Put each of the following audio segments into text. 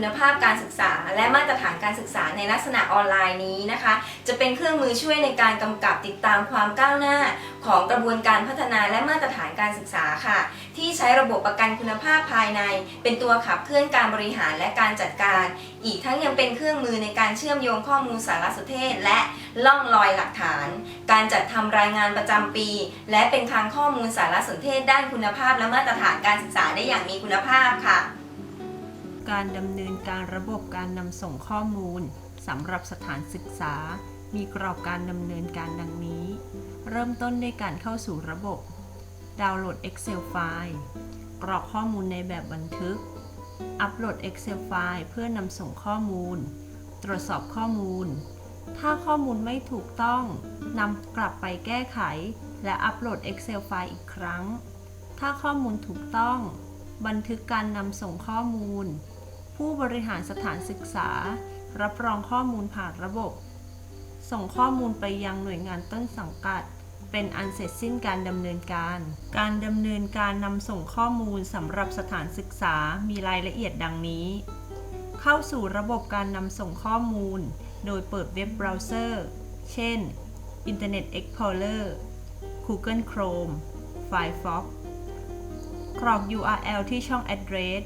คุณภาพการศึกษา และมาตรฐานการศึกษาในลักษณะออนไลน์นี้นะคะ จะเป็นเครื่องมือช่วยในการกำกับติดตามความก้าวหน้า ของกระบวนการพัฒนาและมาตรฐานการศึกษาค่ะ ที่ใช้ระบบประกันคุณภาพภายใน เป็นตัวขับเคลื่อนการบริหารและการจัดการ อีกทั้งยังเป็นเครื่องมือในการเชื่อมโยงข้อมูลสารสนเทศ และล่องลอยหลักฐาน การจัดทำรายงานประจำปี และเป็นทางข้อมูลสารสนเทศด้านคุณภาพและมาตรฐานการศึกษาได้อย่างมีคุณภาพค่ะ การดำเนินการระบบการนำส่งข้อมูลสำหรับสถานศึกษา มีกรอบการดำเนินการดังนี้ เริ่มต้นด้วยการเข้าสู่ระบบ ดาวน์โหลด Excel ไฟล์ กรอกข้อมูลในแบบบันทึก อัปโหลด Excel ไฟล์เพื่อนำส่งข้อมูล ตรวจสอบข้อมูล ถ้าข้อมูลไม่ถูกต้องนำกลับไปแก้ไข และอัปโหลด Excel ไฟล์อีกครั้ง ถ้าข้อมูลถูกต้อง บันทึกการนำส่งข้อมูล ผู้บริหารสถานศึกษา รับรองข้อมูลผ่านระบบ ส่งข้อมูลไปยังหน่วยงานต้นสังกัด เป็นอันเสร็จสิ้นการดำเนินการ การดำเนินการนำส่งข้อมูลสำหรับสถานศึกษามีรายละเอียดดังนี้ เข้าสู่ระบบการนำส่งข้อมูล โดยเปิดเว็บเบราว์เซอร์ เช่น Internet Explorer Google Chrome Firefox กรอก URL ที่ช่อง address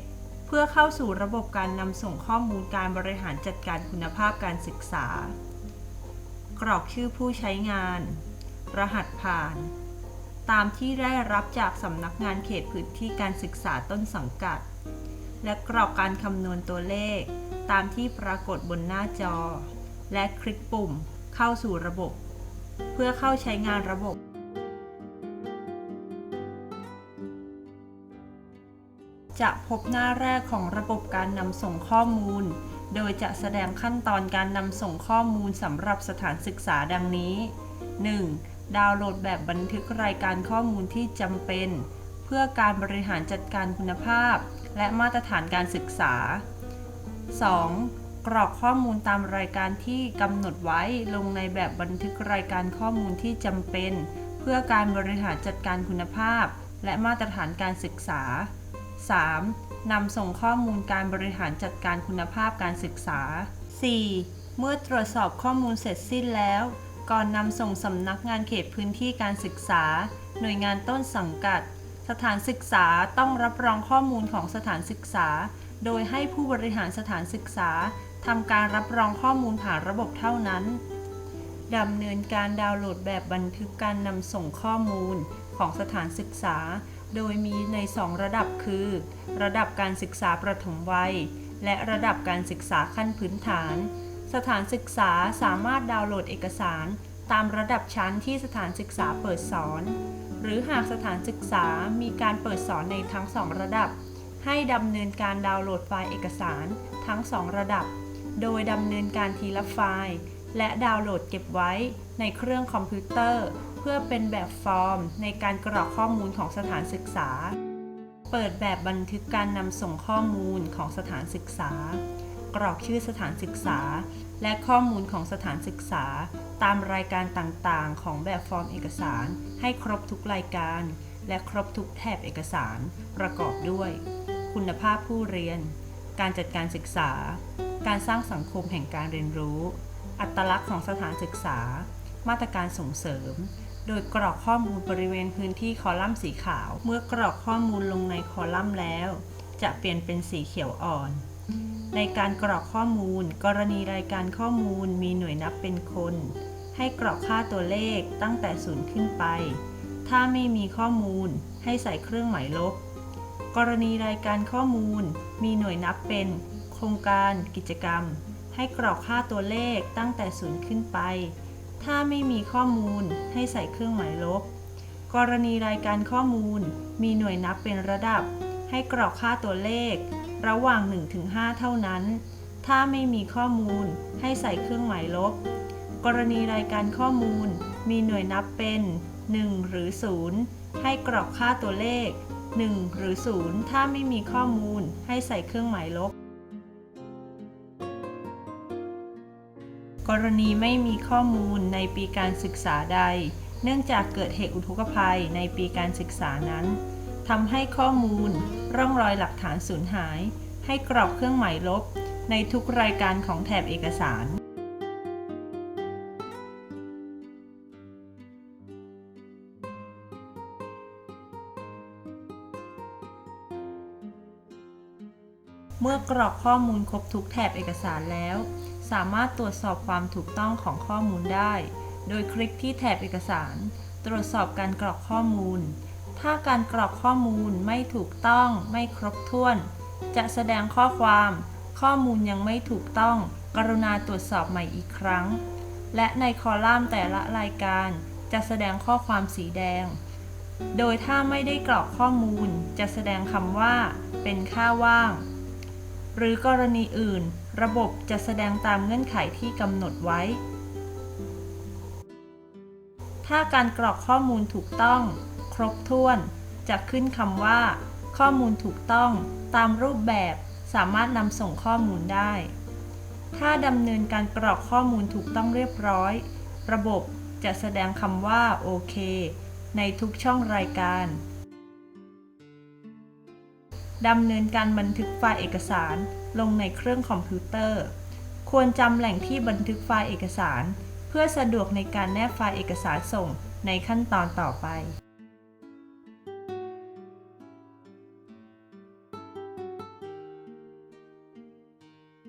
พื่อเข้าสู่ระบบการนำส่งข้อมูลการบริหารจัดการคุณภาพการศึกษา กรอกชื่อผู้ใช้งาน รหัสผ่าน ตามที่ได้รับจากสำนักงานเขตพื้นที่การศึกษาต้นสังกัด และกรอกการคำนวณตัวเลข ตามที่ปรากฏบนหน้าจอ และคลิกปุ่ม เข้าสู่ระบบ เพื่อเข้าใช้งานระบบ จะพบหน้าแรกของระบบการนำส่งข้อมูล โดยจะแสดงขั้นตอนการนำส่งข้อมูลสำหรับสถานศึกษาดังนี้ 1. ดาวน์โหลดแบบบันทึกรายการข้อมูลที่จำเป็น เพื่อการบริหารจัดการคุณภาพ และมาตรฐานการศึกษา 2. กรอกข้อมูลตามรายการที่กำหนดไว้ลงในแบบบันทึกรายการข้อมูลที่จำเป็น เพื่อการบริหารจัดการคุณภาพ และมาตรฐานการศึกษา 3. นำส่งข้อมูลการบริหารจัดการคุณภาพการศึกษา 4. เมื่อตรวจสอบข้อมูลเสร็จสิ้นแล้ว ก่อนนำส่งสำนักงานเขตพื้นที่การศึกษา หน่วยงานต้นสังกัด สถานศึกษาต้องรับรองข้อมูลของสถานศึกษา โดยให้ผู้บริหารสถานศึกษาทำการรับรองข้อมูลผ่านระบบเท่านั้นดำเนินการดาวน์โหลดแบบบันทึกการนำส่งข้อมูลของสถานศึกษา โดยมีใน 2 ระดับคือ ระดับการศึกษาประถมวัย และระดับการศึกษาขั้นพื้นฐาน สถานศึกษาสามารถดาวน์โหลดเอกสาร ตามระดับชั้นที่สถานศึกษาเปิดสอน หรือหากสถานศึกษามีการเปิดสอนในทั้ง 2 ระดับ ให้ดำเนินการดาวน์โหลดไฟล์เอกสารทั้ง 2 ระดับ โดยดำเนินการทีละไฟล์ และดาวน์โหลดเก็บไว้ในเครื่องคอมพิวเตอร์ เพื่อเป็นแบบฟอร์มในการกรอกข้อมูลของสถานศึกษา เปิดแบบบันทึกการนำส่งข้อมูลของสถานศึกษา กรอกชื่อสถานศึกษา และข้อมูลของสถานศึกษา ตามรายการต่างๆ ของแบบฟอร์มเอกสาร ให้ครบทุกรายการ และครบทุกแถบเอกสาร ประกอบด้วย คุณภาพผู้เรียน การจัดการศึกษา การสร้างสังคมแห่งการเรียนรู้ อัตลักษณ์ของสถานศึกษามาตรการส่งเสริม โดยกรอกข้อมูลบริเวณพื้นที่คอลัมน์สีขาว เมื่อกรอกข้อมูลลงในคอลัมน์แล้ว จะเปลี่ยนเป็นสีเขียวอ่อน ในการกรอกข้อมูล กรณีรายการข้อมูลมีหน่วยนับเป็นคน ให้กรอกค่าตัวเลขตั้งแต่ศูนย์ขึ้นไป ถ้าไม่มีข้อมูลให้ใส่เครื่องหมายลบ กรณีรายการข้อมูล มีหน่วยนับเป็น โครงการ กิจกรรม ให้กรอกค่าตัวเลขตั้งแต่ศูนย์ขึ้นไป ถ้าไม่มีข้อมูลให้ใส่เครื่องหมายลบ กรณีรายการข้อมูลมีหน่วยนับเป็นระดับ ให้กรอกค่าตัวเลข ระหว่าง 1-5 เท่านั้น ถ้าไม่มีข้อมูลให้ใส่เครื่องหมายลบ กรณีรายการข้อมูลมีหน่วยนับเป็น 1 หรือ 0 ให้กรอกค่าตัวเลข 1 หรือ 0 ถ้าไม่มีข้อมูลให้ใส่เครื่องหมายลบ กรณีไม่มีข้อมูลในปีการศึกษาใด เนื่องจากเกิดเหตุอุทกภัยในปีการศึกษานั้นทำให้ข้อมูล ร่องรอยหลักฐานสูญหาย ให้กรอกเครื่องหมายลบ ในทุกรายการของแถบเอกสารเมื่อกรอกข้อมูลครบทุกแถบเอกสารแล้ว สามารถตรวจสอบความถูกต้องของข้อมูลได้ โดยคลิกที่แถบเอกสาร ตรวจสอบการกรอกข้อมูล ถ้าการกรอกข้อมูลไม่ถูกต้อง ไม่ครบถ้วน จะแสดงข้อความ ข้อมูลยังไม่ถูกต้อง กรุณาตรวจสอบใหม่อีกครั้ง และในคอลัมน์แต่ละรายการ จะแสดงข้อความสีแดง โดยถ้าไม่ได้กรอกข้อมูล จะแสดงคำว่า เป็นค่าว่าง หรือกรณีอื่น ระบบจะแสดงตามเงื่อนไขที่กำหนดไว้ ถ้าการกรอกข้อมูลถูกต้อง ครบถ้วน จะขึ้นคำว่า ข้อมูลถูกต้อง ตามรูปแบบสามารถนำส่งข้อมูลได้ ถ้าดำเนินการกรอกข้อมูลถูกต้องเรียบร้อย ระบบจะแสดงคำว่าโอเค ในทุกช่องรายการดำเนินการบันทึกไฟล์เอกสาร ลงในเครื่องคอมพิวเตอร์ ควรจำแหล่งที่บันทึกไฟล์เอกสาร เพื่อสะดวกในการแนบไฟล์เอกสารส่งในขั้นตอนต่อไป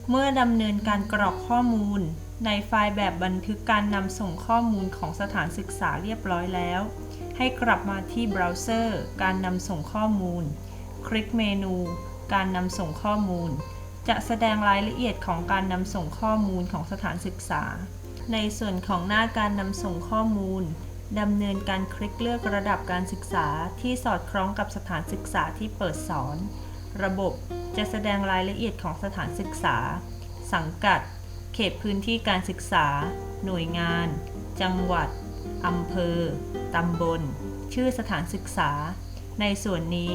เมื่อดำเนินการกรอกข้อมูล ในไฟล์แบบบันทึกการนำส่งข้อมูลของสถานศึกษาเรียบร้อยแล้ว ให้กลับมาที่เบราว์เซอร์ การนำส่งข้อมูล คลิกเมนู การนำส่งข้อมูล จะแสดงรายละเอียดของการนำส่งข้อมูลของสถานศึกษา ในส่วนของหน้าการนำส่งข้อมูลดำเนินการคลิกเลือกระดับการศึกษาที่สอดคล้องกับสถานศึกษาที่เปิดสอน ระบบจะแสดงรายละเอียดของสถานศึกษา สังกัด เขตพื้นที่การศึกษา หน่วยงาน จังหวัดอำเภอ ตำบล ชื่อสถานศึกษา ในส่วนนี้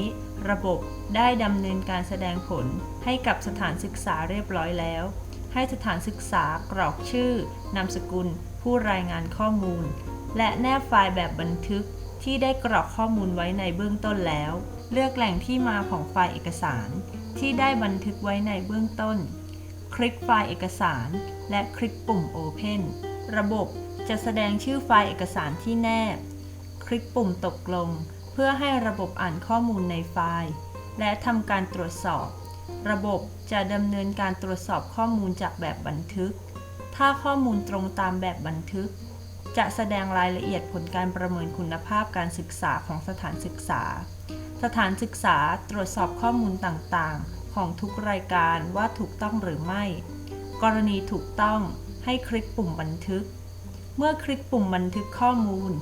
ระบบได้ดำเนินการแสดงผลให้กับสถานศึกษาเรียบร้อยแล้ว ให้สถานศึกษากรอกชื่อ นามสกุล ผู้รายงานข้อมูล และแนบไฟล์แบบบันทึกที่ได้กรอกข้อมูลไว้ในเบื้องต้นแล้ว เลือกแหล่งที่มาของไฟล์เอกสาร ที่ได้บันทึกไว้ในเบื้องต้น คลิกไฟล์เอกสาร และคลิกปุ่ม Open ระบบจะแสดงชื่อไฟล์เอกสารที่แนบ คลิกปุ่มตกลง พื่อให้ระบบอ่านข้อมูลในไฟล์ และทำการตรวจสอบ ระบบจะดำเนินการตรวจสอบข้อมูลจากแบบบันทึก ถ้าข้อมูลตรงตามแบบบันทึก จะแสดงรายละเอียดผลการประเมินคุณภาพการศึกษาของสถานศึกษา สถานศึกษาตรวจสอบข้อมูลต่างๆ ของทุกรายการว่าถูกต้องหรือไม่ กรณีถูกต้องให้คลิกปุ่มบันทึก เมื่อคลิกปุ่มบันทึกข้อมูล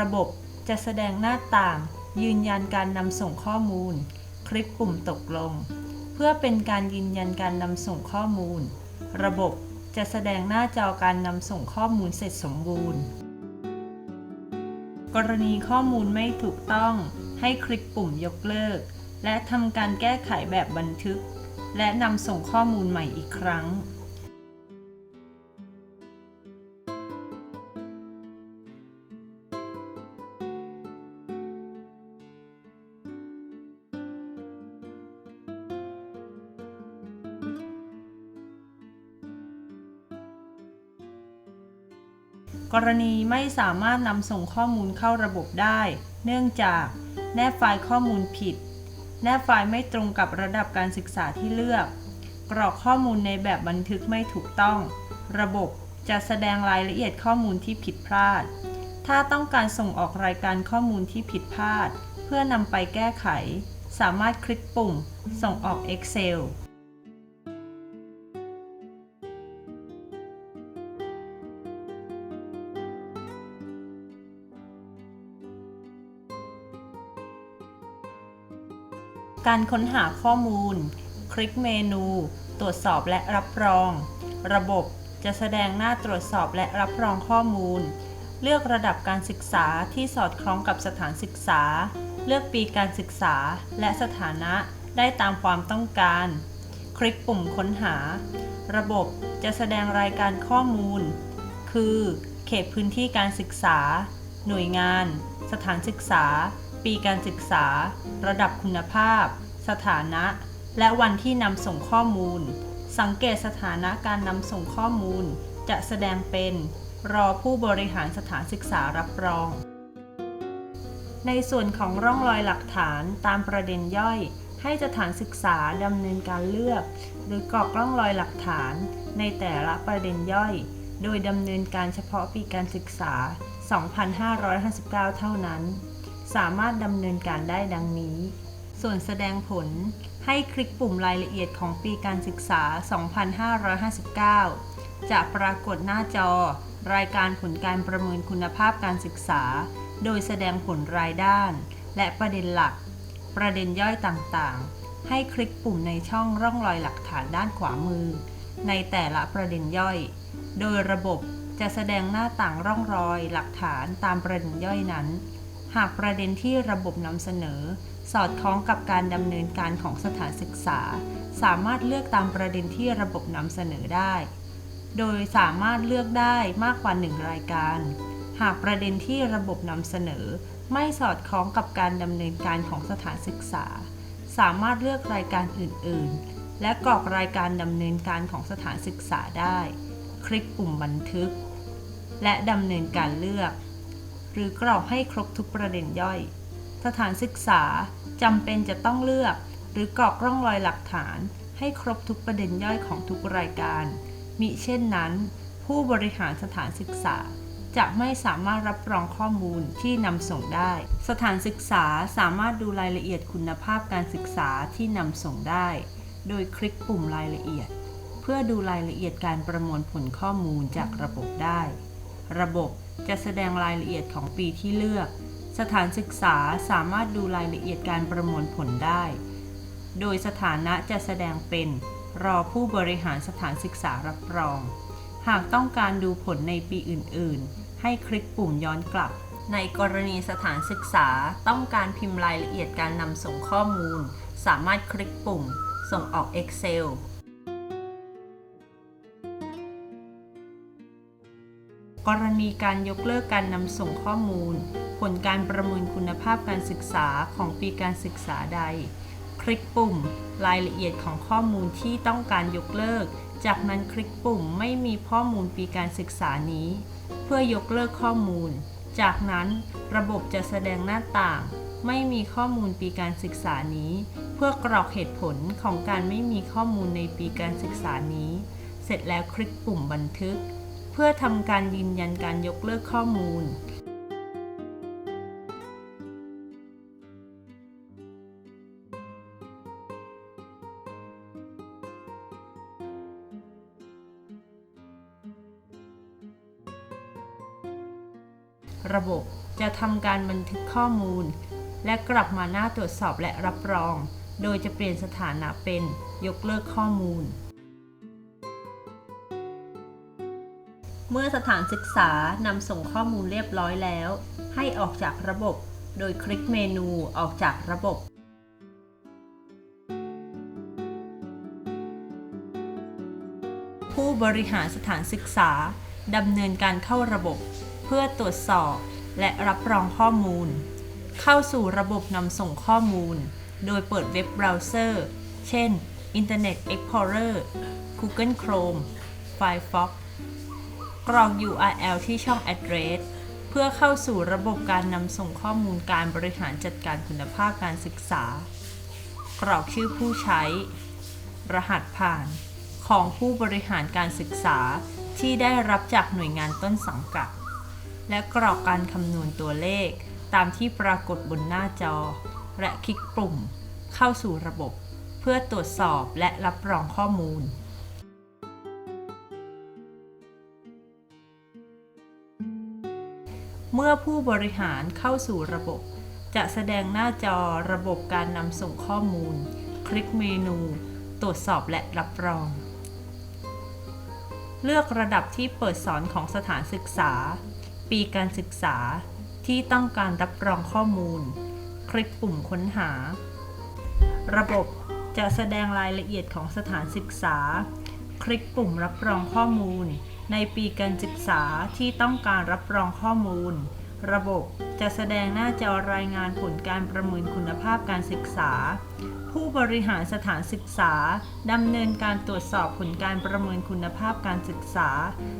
ระบบจะแสดงหน้าต่าง ยืนยันการนำส่งข้อมูล คลิกปุ่มตกลง เพื่อเป็นการยืนยันการนำส่งข้อมูล ระบบจะแสดงหน้าจอการนำส่งข้อมูลเสร็จสมบูรณ์ กรณีข้อมูลไม่ถูกต้อง ให้คลิกปุ่มยกเลิก และทำการแก้ไขแบบบันทึก และนำส่งข้อมูลใหม่อีกครั้ง กรณีไม่สามารถนำส่งข้อมูลเข้าระบบได้ เนื่องจากแนบไฟล์ข้อมูลผิด แนบไฟล์ไม่ตรงกับระดับการศึกษาที่เลือก กรอกข้อมูลในแบบบันทึกไม่ถูกต้อง ระบบจะแสดงรายละเอียดข้อมูลที่ผิดพลาด ถ้าต้องการส่งออกรายการข้อมูลที่ผิดพลาด เพื่อนำไปแก้ไข สามารถคลิกปุ่ม ส่งออก Excel การค้นหาข้อมูล คลิกเมนู ตรวจสอบและรับรอง ระบบจะแสดงหน้าตรวจสอบและรับรองข้อมูล เลือกระดับการศึกษาที่สอดคล้องกับสถานศึกษา เลือกปีการศึกษาและสถานะได้ตามความต้องการ คลิกปุ่มค้นหา ระบบจะแสดงรายการข้อมูล คือ เขตพื้นที่การศึกษา หน่วยงาน สถานศึกษา ปีการศึกษา ระดับคุณภาพ สถานะ และวันที่นำส่งข้อมูล สังเกตสถานะการนำส่งข้อมูล จะแสดงเป็น รอผู้บริหารสถานศึกษารับรอง ในส่วนของร่องรอยหลักฐานตามประเด็นย่อยให้สถานศึกษาดำเนินการเลือก หรือกรอกร่องรอยหลักฐาน ในแต่ละประเด็นย่อย โดยดำเนินการเฉพาะปีการศึกษา 2559 เท่านั้น สามารถดำเนินการได้ดังนี้ ส่วนแสดงผลให้คลิกปุ่มรายละเอียดของปีการศึกษา 2559 จะปรากฏหน้าจอ รายการผลการประเมินคุณภาพการศึกษา โดยแสดงผลรายด้าน และประเด็นหลัก ประเด็นย่อยต่างๆ ให้คลิกปุ่มในช่องร่องรอยหลักฐานด้านขวามือ ในแต่ละประเด็นย่อย โดยระบบจะแสดงหน้าต่างร่องรอยหลักฐานตามประเด็นย่อยนั้น หากประเด็นที่ระบบนำเสนอ สอดคล้องกับการดำเนินการของสถานศึกษา สามารถเลือกตามประเด็นที่ระบบนำเสนอได้ โดยสามารถเลือกได้มากกว่าหนึ่งรายการ หากประเด็นที่ระบบนำเสนอ ไม่สอดคล้องกับการดำเนินการของสถานศึกษา สามารถเลือกรายการอื่น ๆ และกรอกรายการดำเนินการของสถานศึกษาได้ คลิกปุ่มบันทึก และดำเนินการเลือก รือกรอกให้ครบทุกประเด็นย่อย สถานศึกษาจำเป็นจะต้องเลือก หรือกรอกร่องรอยหลักฐาน ให้ครบทุกประเด็นย่อยของทุกรายการ มิเช่นนั้น ผู้บริหารสถานศึกษา จะไม่สามารถรับรองข้อมูลที่นำส่งได้ สถานศึกษาสามารถดูรายละเอียดคุณภาพการศึกษาที่นำส่งได้ โดยคลิกปุ่มรายละเอียด เพื่อดูรายละเอียดการประมวลผลข้อมูลจากระบบได้ ระบบ จะแสดงรายละเอียดของปีที่เลือก สถานศึกษาสามารถดูรายละเอียดการประมวลผลได้ โดยสถานะจะแสดงเป็น รอผู้บริหารสถานศึกษารับรอง หากต้องการดูผลในปีอื่น ๆ ให้คลิกปุ่มย้อนกลับ ในกรณีสถานศึกษาต้องการพิมพ์รายละเอียดการนำส่งข้อมูล สามารถคลิกปุ่ม ส่งออก Excel กรณีการยกเลิกการนำส่งข้อมูล ผลการประเมินคุณภาพการศึกษาของปีการศึกษาใด คลิกปุ่ม รายละเอียดของข้อมูลที่ต้องการยกเลิก จากนั้นคลิกปุ่มไม่มีข้อมูลปีการศึกษานี้ เพื่อยกเลิกข้อมูล จากนั้นระบบจะแสดงหน้าต่าง ไม่มีข้อมูลปีการศึกษานี้ เพื่อกรอกเหตุผลของการไม่มีข้อมูลในปีการศึกษานี้ เสร็จแล้วคลิกปุ่มบันทึก พื่อทำการยืนยันการยกเลิกข้อมูล ระบบจะทำการบันทึกข้อมูล และกลับมาหน้าตรวจสอบและรับรอง โดยจะเปลี่ยนสถานะเป็นยกเลิกข้อมูล เมื่อสถานศึกษานำส่งข้อมูลเรียบร้อยแล้ว ให้ออกจากระบบ โดยคลิกเมนูออกจากระบบผู้บริหารสถานศึกษาดำเนินการเข้าระบบ เพื่อตรวจสอบและรับรองข้อมูล เข้าสู่ระบบนำส่งข้อมูล โดยเปิดเว็บเบราว์เซอร์ เช่น Internet Explorer Google Chrome Firefox กรอก URL ที่ช่อง address เพื่อเข้าสู่ระบบการนำส่งข้อมูลการบริหารจัดการคุณภาพการศึกษา กรอกชื่อผู้ใช้ รหัสผ่านของผู้บริหารการศึกษาที่ได้รับจากหน่วยงานต้นสังกัด และกรอกการคำนวณตัวเลขตามที่ปรากฏบนหน้าจอ และคลิกปุ่ม เข้าสู่ระบบ เพื่อตรวจสอบและรับรองข้อมูล มื่อผู้บริหารเข้าสู่ระบบ จะแสดงหน้าจอระบบการนำส่งข้อมูล คลิกเมนู ตรวจสอบและรับรอง เลือกระดับที่เปิดสอนของสถานศึกษา ปีการศึกษาที่ต้องการรับรองข้อมูล คลิกปุ่มค้นหา ระบบจะแสดงรายละเอียดของสถานศึกษา คลิกปุ่มรับรองข้อมูล ในปีการศึกษาที่ต้องการรับรองข้อมูล ระบบจะแสดงหน้าจอรายงานผลการประเมินคุณภาพการศึกษา ผู้บริหารสถานศึกษาดำเนินการตรวจสอบผลการประเมินคุณภาพการศึกษา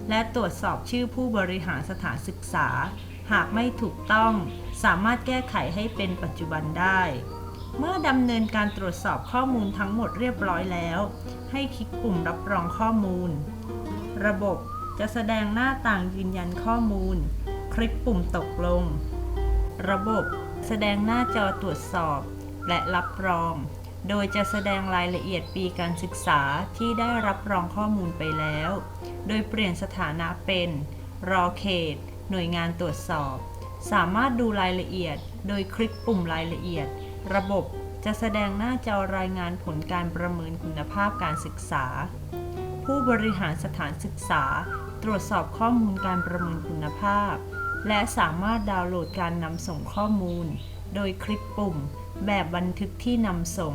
และตรวจสอบชื่อผู้บริหารสถานศึกษา หากไม่ถูกต้อง สามารถแก้ไขให้เป็นปัจจุบันได้ เมื่อดำเนินการตรวจสอบข้อมูลทั้งหมดเรียบร้อยแล้ว ให้คลิกปุ่มรับรองข้อมูล ระบบจะแสดงหน้าต่างยืนยันข้อมูล คลิกปุ่มตกลง ระบบแสดงหน้าจอตรวจสอบ และรับรอง โดยจะแสดงรายละเอียดปีการศึกษาที่ได้รับรองข้อมูลไปแล้ว โดยเปลี่ยนสถานะเป็น รอเขต หน่วยงานตรวจสอบ สามารถดูรายละเอียด โดยคลิกปุ่มรายละเอียด ระบบจะแสดงหน้าจอรายงานผลการประเมินคุณภาพการศึกษา ผู้บริหารสถานศึกษา ตรวจสอบข้อมูลการประเมินคุณภาพ และสามารถดาวน์โหลดการนำส่งข้อมูล โดยคลิกปุ่ม แบบบันทึกที่นำส่ง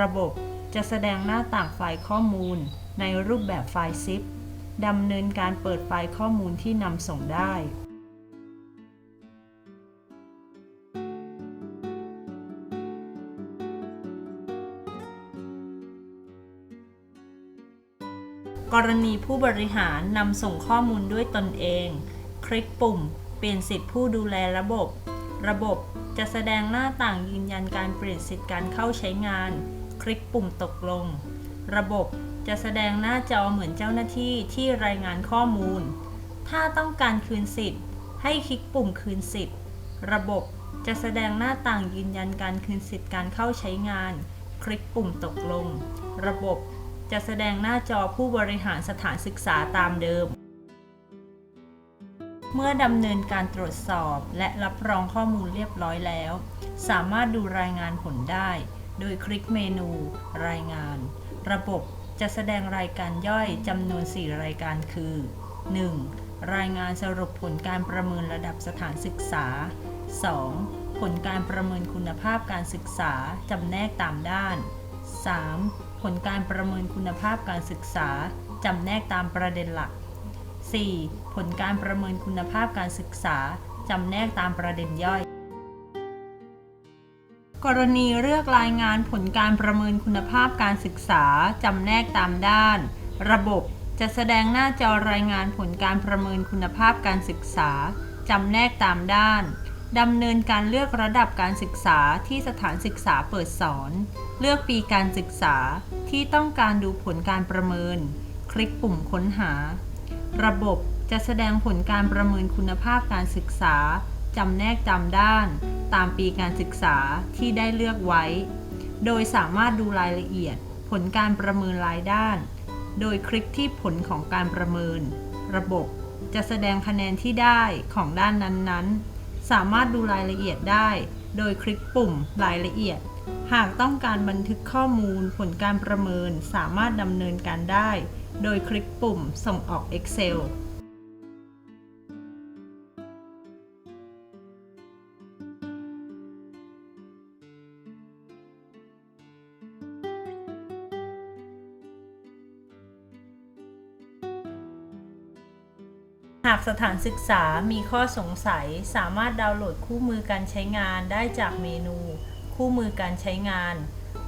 ระบบจะแสดงหน้าต่างไฟล์ข้อมูล ในรูปแบบไฟล์ zip ดำเนินการเปิดไฟล์ข้อมูลที่นำส่งได้ กรณีผู้บริหารนำส่งข้อมูลด้วยตนเอง คลิกปุ่ม เปลี่ยนสิทธิผู้ดูแลระบบ ระบบจะแสดงหน้าต่างยืนยันการเปลี่ยนสิทธิการเข้าใช้งาน คลิกปุ่มตกลง ระบบจะแสดงหน้าจอเหมือนเจ้าหน้าที่ที่รายงานข้อมูล ถ้าต้องการคืนสิทธิ์ ให้คลิกปุ่มคืนสิทธิ์ ระบบจะแสดงหน้าต่างยืนยันการคืนสิทธิ์การเข้าใช้งาน คลิกปุ่มตกลง ระบบจะแสดงหน้าจอผู้บริหารสถานศึกษาตามเดิม เมื่อดำเนินการตรวจสอบและรับรองข้อมูลเรียบร้อยแล้ว สามารถดูรายงานผลได้ โดยคลิกเมนู รายงาน ระบบจะแสดงรายการย่อยจำนวน 4 รายการคือ 1. รายงานสรุปผลการประเมินระดับสถานศึกษา 2. ผลการประเมินคุณภาพการศึกษาจำแนกตามด้าน 3. ผลการประเมินคุณภาพการศึกษาจำแนกตามประเด็นหลัก 4. ผลการประเมินคุณภาพการศึกษา จำแนกตามประเด็นย่อย กรณีเลือกรายงานผลการประเมินคุณภาพการศึกษา จำแนกตามด้าน ระบบจะแสดงหน้าจอรายงานผลการประเมินคุณภาพการศึกษา จำแนกตามด้านดำเนินการเลือกระดับการศึกษาที่สถานศึกษาเปิดสอน เลือกปีการศึกษาที่ต้องการดูผลการประเมิน คลิกปุ่มค้นหา ระบบจะแสดงผลการประเมินคุณภาพการศึกษาจำแนกจำด้าน ตามปีการศึกษาที่ได้เลือกไว้ โดยสามารถดูรายละเอียด ผลการประเมินรายด้าน โดยคลิกที่ผลของการประเมิน ระบบจะแสดงคะแนนที่ได้ของด้านนั้นๆ สามารถดูรายละเอียดได้ โดยคลิกปุ่มรายละเอียด หากต้องการบันทึกข้อมูลผลการประเมินสามารถดำเนินการได้ โดยคลิกปุ่มส่งออก Excel หากสถานศึกษามีข้อสงสัยสามารถดาวน์โหลดคู่มือการใช้งานได้จากเมนู คู่มือการใช้งาน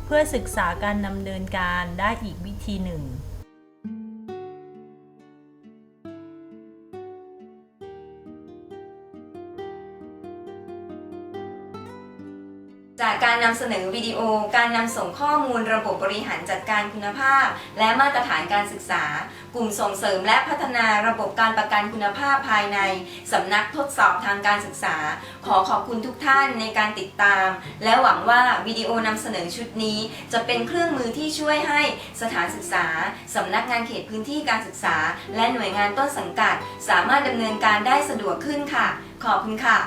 เพื่อศึกษาการดำเนินการได้อีกวิธีหนึ่ง นำเสนอวิดีโอ การนำส่งข้อมูลระบบบริหารจัดการคุณภาพ และมาตรฐานการศึกษา กลุ่มส่งเสริมและพัฒนาระบบการประกันคุณภาพภายในสำนักทดสอบทางการศึกษา ขอขอบคุณทุกท่านในการติดตาม และหวังว่าวิดีโอนำเสนอชุดนี้ จะเป็นเครื่องมือที่ช่วยให้สถานศึกษาสำนักงานเขตพื้นที่การศึกษา และหน่วยงานต้นสังกัด สามารถดำเนินการได้สะดวกขึ้นค่ะ ขอบคุณค่ะ